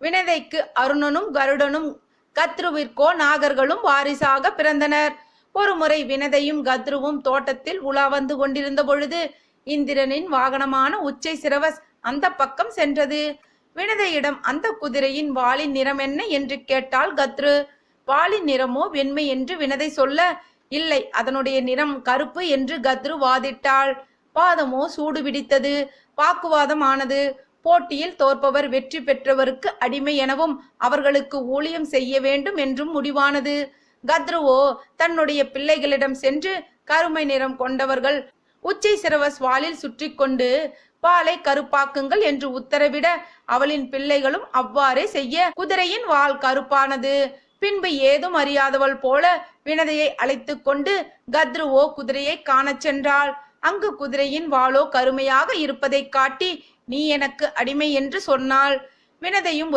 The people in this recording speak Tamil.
வினதைக்கு அருணனும் கருடனும் கத்ருவிற்கோ நாகர்களும் வாரிசாக பிறந்தனர். ஒருமுறை வினதையும் கத்ருவும் தோட்டத்தில் உலா வந்து கொண்டிருந்த பொழுது இந்திரனின் வாகனமான உச்சை சிரவஸ் அந்த பக்கம் சென்றது. வினதையிடம் அந்த குதிரையின் வாளின் நிறம் என்ன என்று கேட்டாள் கத்ரு. வாளின் நிறமோ வெண்மை என்று வினதை சொல்ல இல்லை அதனுடைய நிறம் கருப்பு என்று கத்ரு வாதிட்டாள். வாதமோ சூடு பிடித்தது வாக்குவாதம் ஆனது. போட்டியில் தோற்பவர் வெற்றி பெற்றவருக்கு அடிமை எனவும் அவர்களுக்கு ஊழியம் செய்ய வேண்டும் என்றும் முடிவானது. கத்ருவோ தன்னுடைய பிள்ளைகளிடம் சென்று கருமை நிறம் கொண்டவர்கள் உச்சை சிரவஸ் வாலில் சுற்றி கொண்டு வாளை கருப்பாக்குங்கள் என்று உத்தரவிட அவளின் பிள்ளைகளும் அவ்வாறே செய்ய குதிரையின் வால் கருப்பானது. பின்பு ஏதும் அறியாதவள் போல வினதையை அழைத்து கொண்டு கத்ருவோ குதிரையை காணச் சென்றாள். அங்கு குதிரையின் வாளோ கருமையாக இருப்பதைக் காட்டி நீ எனக்கு அடிமை என்று சொன்னால் வினதையும்